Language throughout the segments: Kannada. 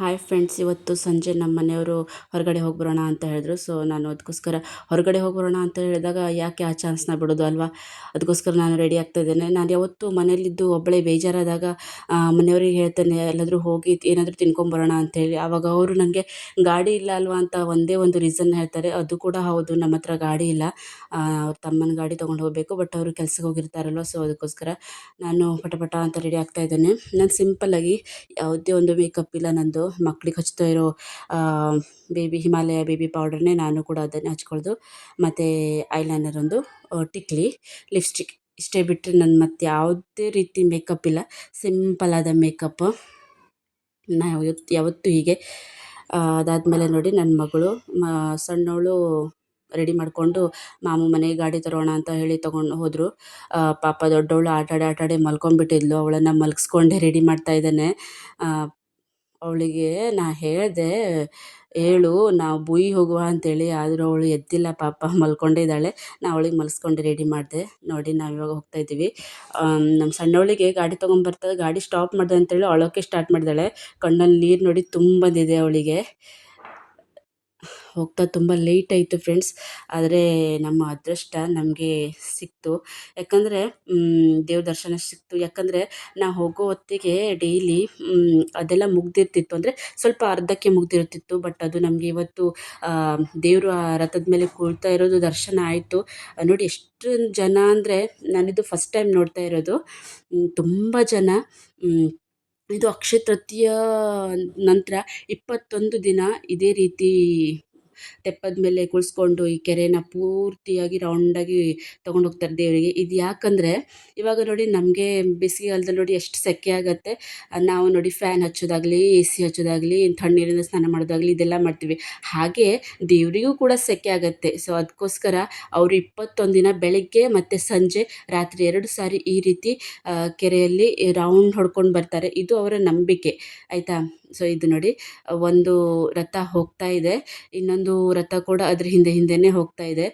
ಹಾಯ್ ಫ್ರೆಂಡ್ಸ್ ಇವತ್ತು ಸಂಜೆ ನಮ್ಮ ಮನೆಯವರು ಹೊರಗಡೆ ಹೋಗ್ಬರೋಣ ಅಂತ ಹೇಳಿದ್ರು. ಸೊ ನಾನು ಅದಕ್ಕೋಸ್ಕರ ಹೊರಗಡೆ ಹೋಗ್ಬರೋಣ ಅಂತ ಹೇಳಿದಾಗ ಯಾಕೆ ಆ ಚಾನ್ಸ್ನ ಬಿಡೋದು ಅಲ್ವಾ? ಅದಕ್ಕೋಸ್ಕರ ನಾನು ರೆಡಿ ಆಗ್ತಾ ಇದ್ದೇನೆ. ನಾನು ಯಾವತ್ತೂ ಮನೇಲಿದ್ದು ಒಬ್ಬಳೇ ಬೇಜಾರಾದಾಗ ಮನೆಯವ್ರಿಗೆ ಹೇಳ್ತೇನೆ, ಎಲ್ಲಾದರೂ ಹೋಗಿ ಏನಾದರೂ ತಿನ್ಕೊಂಬರೋಣ ಅಂತೇಳಿ ಆವಾಗ ಅವರು ನನಗೆ ಗಾಡಿ ಇಲ್ಲ ಅಲ್ವಾ ಅಂತ ಒಂದೇ ಒಂದು ರೀಸನ್ ಹೇಳ್ತಾರೆ. ಅದು ಕೂಡ ಹೌದು, ನಮ್ಮ ಹತ್ರ ಗಾಡಿ ಇಲ್ಲ. ಅವ್ರ ತಮ್ಮನ ಗಾಡಿ ತೊಗೊಂಡು ಹೋಗಬೇಕು ಬಟ್ ಅವರು ಕೆಲಸಕ್ಕೆ ಹೋಗಿರ್ತಾರಲ್ವ? ಸೊ ಅದಕ್ಕೋಸ್ಕರ ನಾನು ಪಟ ಪಟ ಅಂತ ರೆಡಿ ಆಗ್ತಾ ಇದ್ದೇನೆ. ನಾನು ಸಿಂಪಲ್ಲಾಗಿ ಯಾವುದೇ ಒಂದು ಮೇಕಪ್ ಇಲ್ಲ ನಂದು. ಮಕ್ಳಿಗೆ ಹಚ್ತಾ ಇರೋ ಬೇಬಿ ಹಿಮಾಲಯ ಬೇಬಿ ಪೌಡರ್ನೇ ನಾನು ಕೂಡ ಅದನ್ನೇ ಹಚ್ಕೊಳ್ಳೋದು ಮತ್ತು ಐಲೈನರ್ ಒಂದು ಟಿಕ್ಲಿ ಲಿಪ್ಸ್ಟಿಕ್. ಇಷ್ಟೇ ಬಿಟ್ಟರೆ ನನ್ನ ಮತ್ತು ಯಾವುದೇ ರೀತಿ ಮೇಕಪ್ ಇಲ್ಲ. ಸಿಂಪಲ್ಲಾದ ಮೇಕಪ್. ನಾವು ಯಾವತ್ತೂ ಹೀಗೆ ಅದಾದಮೇಲೆ ನೋಡಿ ನನ್ನ ಮಗಳು, ಮ, ಸಣ್ಣವಳು ರೆಡಿ ಮಾಡಿಕೊಂಡು ಮಾಮು ಮನೆಗೆ ಗಾಡಿ ತರೋಣ ಅಂತ ಹೇಳಿ ತೊಗೊಂಡು ಹೋದರು. ಪಾಪ ದೊಡ್ಡವಳು ಆಟಾಡಿ ಆಟಾಡಿ ಮಲ್ಕೊಂಡ್ಬಿಟ್ಟಿದ್ಲು. ಅವಳನ್ನು ಮಲಗಿಸ್ಕೊಂಡೆ ರೆಡಿ ಮಾಡ್ತಾ ಇದ್ದೇನೆ. ಅವಳಿಗೆ ನಾ ಹೇಳಿದೆ, ಹೇಳು, ನಾವು ಬುಯ್ ಹೋಗುವ ಅಂತೇಳಿ, ಆದರೂ ಅವಳು ಎದ್ದಿಲ್ಲ, ಪಾಪ ಮಲ್ಕೊಂಡಿದ್ದಾಳೆ. ನಾ ಅವಳಿಗೆ ಮಲ್ಸ್ಕೊಂಡು ರೆಡಿ ಮಾಡಿದೆ. ನೋಡಿ, ನಾವು ಇವಾಗ ಹೋಗ್ತಾ ಇದ್ದೀವಿ. ನಮ್ಮ ಸಣ್ಣವಳಿಗೆ ಗಾಡಿ ತೊಗೊಂಬರ್ತಾ ಗಾಡಿ ಸ್ಟಾಪ್ ಮಾಡಿದೆ ಅಂತೇಳಿ ಅಳೋಕ್ಕೆ ಸ್ಟಾರ್ಟ್ ಮಾಡಿದಾಳೆ. ಕಣ್ಣಲ್ಲಿ ನೀರು ನೋಡಿ ತುಂಬ ಬಂದಿದೆ ಅವಳಿಗೆ. ಹೋಗ್ತಾ ತುಂಬ ಲೇಟ್ ಆಯಿತು ಫ್ರೆಂಡ್ಸ್ ಆದರೆ ನಮ್ಮ ಅದೃಷ್ಟ ನಮಗೆ ಸಿಕ್ತು. ಯಾಕಂದರೆ ದೇವ್ರ ದರ್ಶನ ಸಿಕ್ತು. ಯಾಕಂದರೆ ನಾ ಹೋಗೋ ಹೊತ್ತಿಗೆ ಡೈಲಿ ಅದೆಲ್ಲ ಮುಗ್ದಿರ್ತಿತ್ತು. ಅಂದರೆ ಸ್ವಲ್ಪ ಅರ್ಧಕ್ಕೆ ಮುಗ್ದಿರ್ತಿತ್ತು ಬಟ್ ಅದು ನಮಗೆ ಇವತ್ತು ದೇವರು ಆ ರಥದ ಮೇಲೆ ಕೂಳ್ತಾ ಇರೋದು ದರ್ಶನ ಆಯಿತು. ನೋಡಿ, ಎಷ್ಟು ಜನ ಅಂದರೆ, ನಾನಿದು ಫಸ್ಟ್ ಟೈಮ್ ನೋಡ್ತಾ ಇರೋದು. ತುಂಬ ಜನ. ಇದು ಅಕ್ಷಯ ತೃತೀಯ ನಂತರ ಇಪ್ಪತ್ತೊಂದು ದಿನ ಇದೇ ರೀತಿ ತೆಪ್ಪದ ಮೇಲೆ ಕುಳಿಸ್ಕೊಂಡು ಈ ಕೆರೆನ ಪೂರ್ತಿಯಾಗಿ ರೌಂಡಾಗಿ ತೊಗೊಂಡು ಹೋಗ್ತಾರೆ ದೇವರಿಗೆ. ಇದು ಯಾಕಂದರೆ, ಇವಾಗ ನೋಡಿ ನಮಗೆ ಬಿಸಿಗೆಗಾಲದಲ್ಲಿ ನೋಡಿ ಎಷ್ಟು ಸೆಕೆ ಆಗುತ್ತೆ. ನಾವು ನೋಡಿ ಫ್ಯಾನ್ ಹಚ್ಚೋದಾಗಲಿ ಎ ಸಿ ಹಚ್ಚೋದಾಗಲಿ, ತಣ್ಣೀರಿಂದ ಸ್ನಾನ ಮಾಡೋದಾಗಲಿ, ಇದೆಲ್ಲ ಮಾಡ್ತೀವಿ. ಹಾಗೆ ದೇವರಿಗೂ ಕೂಡ ಸೆಕೆ ಆಗುತ್ತೆ. ಸೊ ಅದಕ್ಕೋಸ್ಕರ ಅವರು ಇಪ್ಪತ್ತೊಂದು ದಿನ ಬೆಳಗ್ಗೆ ಮತ್ತು ಸಂಜೆ ರಾತ್ರಿ ಎರಡು ಸಾರಿ ಈ ರೀತಿ ಕೆರೆಯಲ್ಲಿ ರೌಂಡ್ ಹೊಡ್ಕೊಂಡು ಬರ್ತಾರೆ. ಇದು ಅವರ ನಂಬಿಕೆ. ಆಯಿತಾ? ಸೊ ಇದು ನೋಡಿ, ಒಂದು ರಥ ಹೋಗ್ತಾ ಇದೆ. ಇನ್ನೊಂದು ರಥ ಕೂಡ ಅದ್ರ ಹಿಂದೆ ಹಿಂದೆನೆ ಹೋಗ್ತಾ ಇದೆ.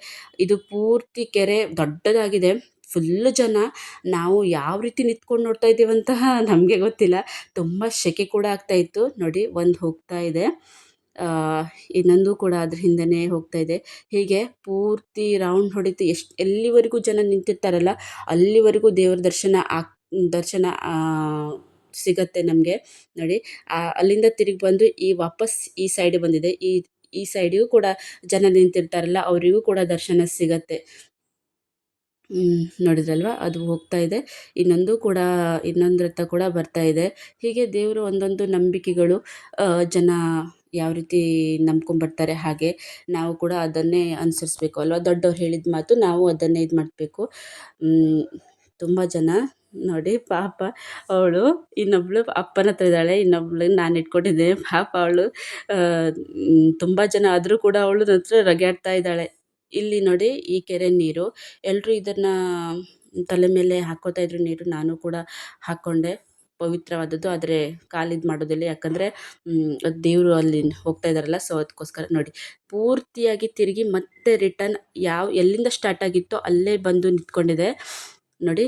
ಇದು ಪೂರ್ತಿ ಕೆರೆ ದೊಡ್ಡದಾಗಿದೆ. ಫುಲ್ ಜನ ನಾವು ಯಾವ ರೀತಿ ನಿಂತ್ಕೊಂಡು ನೋಡ್ತಾ ಇದ್ದೀವಂತ ನಮಗೆ ಗೊತ್ತಿಲ್ಲ. ತುಂಬ ಸೆಕೆ ಕೂಡ ಆಗ್ತಾ ಇತ್ತು. ನೋಡಿ, ಒಂದು ಹೋಗ್ತಾ ಇದೆ. ಇನ್ನೊಂದು ಕೂಡ ಅದ್ರ ಹಿಂದೆ ಹೋಗ್ತಾ ಇದೆ. ಹೀಗೆ ಪೂರ್ತಿ ರೌಂಡ್ ಹೊಡಿತು. ಎಷ್ಟು, ಎಲ್ಲಿವರೆಗೂ ಜನ ನಿಂತಿರ್ತಾರಲ್ಲ, ಅಲ್ಲಿವರೆಗೂ ದೇವರ ದರ್ಶನ ಆಗ್, ದರ್ಶನ ಸಿಗತ್ತೆ ನಮಗೆ. ನೋಡಿ ಅಲ್ಲಿಂದ ತಿರುಗಿ ಬಂದು ಈ ವಾಪಸ್ ಈ ಸೈಡ್ ಬಂದಿದೆ. ಈ ಈ ಸೈಡಿಗೂ ಕೂಡ ಜನ ನಿಂತಿರ್ತಾರಲ್ಲ, ಅವರಿಗೂ ಕೂಡ ದರ್ಶನ ಸಿಗತ್ತೆ. ನೋಡಿದ್ರಲ್ವ? ಅದು ಹೋಗ್ತಾ ಇದೆ. ಇನ್ನೊಂದು ಕೂಡ, ಇನ್ನೊಂದು ರಥ ಕೂಡ ಬರ್ತಾ ಇದೆ. ಹೀಗೆ ದೇವರು ಒಂದೊಂದು ನಂಬಿಕೆಗಳು ಜನ ಯಾವ ರೀತಿ ನಂಬ್ಕೊಂಬರ್ತಾರೆ ಹಾಗೆ ನಾವು ಕೂಡ ಅದನ್ನೇ ಅನುಸರಿಸ್ಬೇಕು ಅಲ್ವಾ? ದೊಡ್ಡವ್ರು ಹೇಳಿದ ಮಾತು ನಾವು ಅದನ್ನೇ ಇದು ಮಾಡಬೇಕು ತುಂಬ ಜನ ನೋಡಿ, ಪಾಪ ಅವಳು ಇನ್ನೊಬ್ಬಳು ಅಪ್ಪನ ಹತ್ರ ಇದ್ದಾಳೆ ಇನ್ನೊಬ್ಳು ನಾನು ಇಟ್ಕೊಂಡಿದ್ದೆ. ಪಾಪ ಅವಳು ತುಂಬ ಜನ ಆದರೂ ಕೂಡ ಅವಳು ಹತ್ರ ರಗ್ಯಾಡ್ತಾ ಇದ್ದಾಳೆ. ಇಲ್ಲಿ ನೋಡಿ ಈ ಕೆರೆ ನೀರು. ಎಲ್ಲರೂ ಇದನ್ನು ತಲೆ ಮೇಲೆ ಹಾಕ್ಕೋತಾ ಇದ್ರು ನೀರು, ನಾನು ಕೂಡ ಹಾಕ್ಕೊಂಡೆ ಪವಿತ್ರವಾದದ್ದು, ಆದರೆ ಕಾಲಿದು ಮಾಡೋದಿಲ್ಲ. ಯಾಕಂದರೆ ದೇವರು ಅಲ್ಲಿ ಹೋಗ್ತಾ ಇದ್ದಾರಲ್ಲ, ಸೊ ಅದಕ್ಕೋಸ್ಕರ ನೋಡಿ. ಪೂರ್ತಿಯಾಗಿ ತಿರುಗಿ ಮತ್ತೆ ರಿಟರ್ನ್ ಯಾವ, ಎಲ್ಲಿಂದ ಸ್ಟಾರ್ಟ್ ಆಗಿತ್ತೋ ಅಲ್ಲೇ ಬಂದು ನಿಂತ್ಕೊಂಡಿದೆ. ನೋಡಿ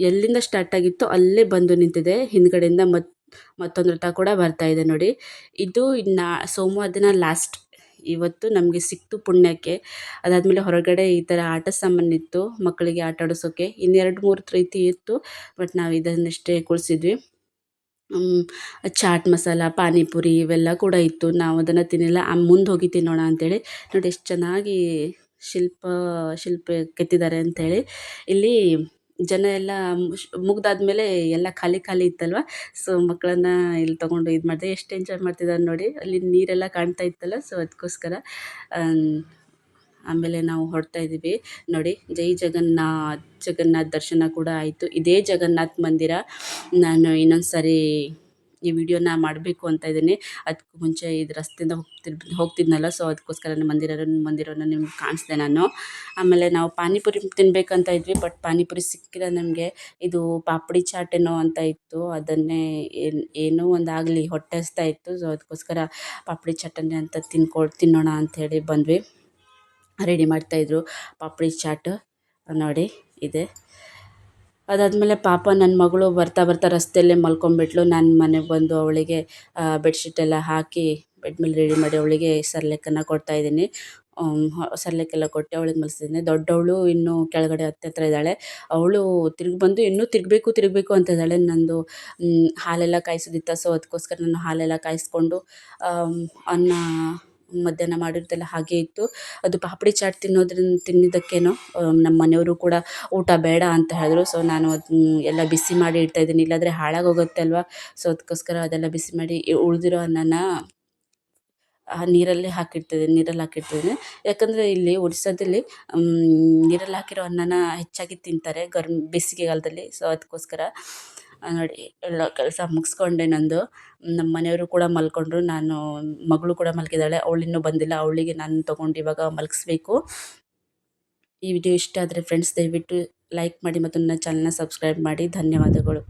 ಎಲ್ಲಿಂದ ಸ್ಟಾರ್ಟ್ ಆಗಿತ್ತು ಅಲ್ಲೇ ಬಂದು ನಿಂತಿದೆ. ಹಿಂದ್ಗಡೆಯಿಂದ ಮತ್, ಮತ್ತೊಂದು ರಥ ಕೂಡ ಬರ್ತಾ ಇದೆ ನೋಡಿ. ಇದು ನಾ ಸೋಮವಾರ ದಿನ ಲಾಸ್ಟ್ ಇವತ್ತು ನಮಗೆ ಸಿಕ್ತು ಪುಣ್ಯಕ್ಕೆ. ಅದಾದಮೇಲೆ ಹೊರಗಡೆ ಈ ಥರ ಆಟ ಸಾಮಾನಿತ್ತು ಮಕ್ಕಳಿಗೆ ಆಟ ಆಡಿಸೋಕ್ಕೆ ಇನ್ನೆರಡು ಮೂರು ರೀತಿ ಇತ್ತು, ಬಟ್ ನಾವು ಇದನ್ನಷ್ಟೇ ಕುಳಿಸಿದ್ವಿ. ಚಾಟ್ ಮಸಾಲ, ಪಾನಿಪುರಿ ಇವೆಲ್ಲ ಕೂಡ ಇತ್ತು. ನಾವು ಅದನ್ನು ತಿನ್ನಿಲ್ಲ. ಮುಂದೆ ಹೋಗಿ ತಿನ್ನೋಣ ಅಂತೇಳಿ. ನೋಡಿ, ಎಷ್ಟು ಚೆನ್ನಾಗಿ ಶಿಲ್ಪ ಶಿಲ್ಪ ಕೆತ್ತಿದ್ದಾರೆ ಅಂಥೇಳಿ ಇಲ್ಲಿ ಜನ ಎಲ್ಲ ಮುಗ್ದಾದ್ಮೇಲೆ ಎಲ್ಲ ಖಾಲಿ ಖಾಲಿ ಇತ್ತಲ್ವ? ಸೊ ಮಕ್ಕಳನ್ನ ಇಲ್ಲಿ ತೊಗೊಂಡು ಇದು ಮಾಡಿದೆ. ಎಷ್ಟು ಎಂಜಾಯ್ ಮಾಡ್ತಿದ್ದಾರೆ ನೋಡಿ. ಅಲ್ಲಿ ನೀರೆಲ್ಲ ಕಾಣ್ತಾ ಇತ್ತಲ್ಲ ಸೊ ಅದಕ್ಕೋಸ್ಕರ ಆಮೇಲೆ ನಾವು ಹೊರಡ್ತಾ ಇದ್ದೀವಿ. ನೋಡಿ, ಜೈ ಜಗನ್ನಾಥ್ ಜಗನ್ನಾಥ್ ದರ್ಶನ ಕೂಡ ಆಯಿತು. ಇದೇ ಜಗನ್ನಾಥ್ ಮಂದಿರ. ನಾನು ಇನ್ನೊಂದು ಸಾರಿ ಈ ವಿಡಿಯೋನ ಮಾಡಬೇಕು ಅಂತ ಇದ್ದೀನಿ. ಅದಕ್ಕೂ ಮುಂಚೆ ಇದು ರಸ್ತೆಯಿಂದ ಹೋಗ್ತಿರ್ ಹೋಗ್ತಿದ್ನಲ್ಲ, ಸೊ ಅದಕ್ಕೋಸ್ಕರ ಮಂದಿರ ಮಂದಿರವನ್ನು ನಿಮ್ಗೆ ಕಾಣಿಸ್ದೆ ನಾನು. ಆಮೇಲೆ ನಾವು ಪಾನಿಪುರಿ ತಿನ್ನಬೇಕಂತ ಇದ್ವಿ, ಬಟ್ ಪಾನಿಪುರಿ ಸಿಕ್ಕಿಲ್ಲ ನಮಗೆ. ಇದು ಪಾಪಡಿ ಚಾಟ್ ಏನೋ ಅಂತ ಇತ್ತು, ಅದನ್ನೇ ಏನು, ಏನೋ ಒಂದು ಆಗಲಿ ಹೊಟ್ಟೆ ಹಸ್ತಾ ಇತ್ತು, ಸೊ ಅದಕ್ಕೋಸ್ಕರ ಪಾಪಡಿ ಚಾಟನ್ನೇ ಅಂತ ತಿನ್ಕೊಳ್, ತಿನ್ನೋಣ ಅಂಥೇಳಿ ಬಂದ್ವಿ. ರೆಡಿ ಮಾಡ್ತಾಯಿದ್ರು ಪಾಪಡಿ ಚಾಟ್, ನೋಡಿ, ಇದೆ. ಅದಾದಮೇಲೆ ಪಾಪ ನನ್ನ ಮಗಳು ಬರ್ತಾ ಬರ್ತಾ ರಸ್ತೆಯಲ್ಲೇ ಮಲ್ಕೊಂಬಿಟ್ಲು ನಾನು ಮನೆಗೆ ಬಂದು ಅವಳಿಗೆ ಬೆಡ್ಶೀಟ್ ಎಲ್ಲ ಹಾಕಿ ಬೆಡ್ ಮೇಲೆ ರೆಡಿ ಮಾಡಿ ಅವಳಿಗೆ ಸೆರ್ಲೆಕ್ಕನ್ನು ಕೊಡ್ತಾಯಿದ್ದೀನಿ ಎಲ್ಲ ಕೊಟ್ಟು ಅವಳಿಗೆ ಮಲಗಿಸಿದ್ದೀನಿ ದೊಡ್ಡವಳು ಇನ್ನೂ ಕೆಳಗಡೆ ಹತ್ತತ್ರ ಇದ್ದಾಳೆ. ಅವಳು ತಿರುಗಿ ಬಂದು ಇನ್ನೂ ತಿರುಗಬೇಕು ತಿರುಗಬೇಕು ಅಂತ ಇದ್ದಾಳೆ. ನಂದು ಹಾಲೆಲ್ಲ ಕಾಯಿಸೋದಿತ್ತ, ಸೊ ಅದಕ್ಕೋಸ್ಕರ ನಾನು ಹಾಲೆಲ್ಲ ಕಾಯಿಸ್ಕೊಂಡು ಅನ್ನ ಮಧ್ಯಾಹ್ನ ಮಾಡಿರೋದೆಲ್ಲ ಹಾಗೆ ಇತ್ತು. ಅದು ಪಾಪಡಿ ಚಾಟ್ ತಿನ್ನೋದ್ರಿಂದ ತಿಂದಿದ್ದಕ್ಕೇನೋ ನಮ್ಮ ಮನೆಯವರು ಕೂಡ ಊಟ ಬೇಡ ಅಂತ ಹೇಳಿದ್ರು. ಸೊ ನಾನು ಅದನ್ನ ಎಲ್ಲ ಬಿಸಿ ಮಾಡಿ ಇಡ್ತಾಯಿದ್ದೀನಿ ಇಲ್ಲಾಂದರೆ ಹಾಳಾಗೋಗುತ್ತೆ ಅಲ್ವಾ? ಸೊ ಅದಕ್ಕೋಸ್ಕರ ಅದೆಲ್ಲ ಬಿಸಿ ಮಾಡಿ ಉಳಿದಿರೋ ಅನ್ನನ ನೀರಲ್ಲೇ ಹಾಕಿಡ್ತಿದ್ದೀನಿ, ನೀರಲ್ಲಿ ಹಾಕಿಡ್ತಿದ್ದೀನಿ. ಯಾಕಂದರೆ ಇಲ್ಲಿ ಒಡಿಸ್ಸಾದಲ್ಲಿ ನೀರಲ್ಲಿ ಹಾಕಿರೋ ಅನ್ನನ ಹೆಚ್ಚಾಗಿ ತಿಂತಾರೆ ಗರ್ಮ್, ಬೇಸಿಗೆಗಾಲದಲ್ಲಿ. ಸೊ ಅದಕ್ಕೋಸ್ಕರ ನೋಡಿ, ಎಲ್ಲ ಕೆಲಸ ಮುಗಿಸ್ಕೊಂಡೆ ನಂದು. ನಮ್ಮ ಮನೆಯವರು ಕೂಡ ಮಲ್ಕೊಂಡ್ರು, ನಾನು, ಮಗಳು ಕೂಡ ಮಲಗಿದ್ದಾಳೆ ಇನ್ನೂ ಬಂದಿಲ್ಲ, ಅವಳಿಗೆ ನಾನು ತೊಗೊಂಡು ಇವಾಗ ಮಲಗಿಸ್ಬೇಕು. ಈ ವಿಡಿಯೋ ಇಷ್ಟ ಆದರೆ ಫ್ರೆಂಡ್ಸ್ ದಯವಿಟ್ಟು ಲೈಕ್ ಮಾಡಿ ಮತ್ತು ನನ್ನ ಚಾನಲ್ನ ಸಬ್ಸ್ಕ್ರೈಬ್ ಮಾಡಿ. ಧನ್ಯವಾದಗಳು.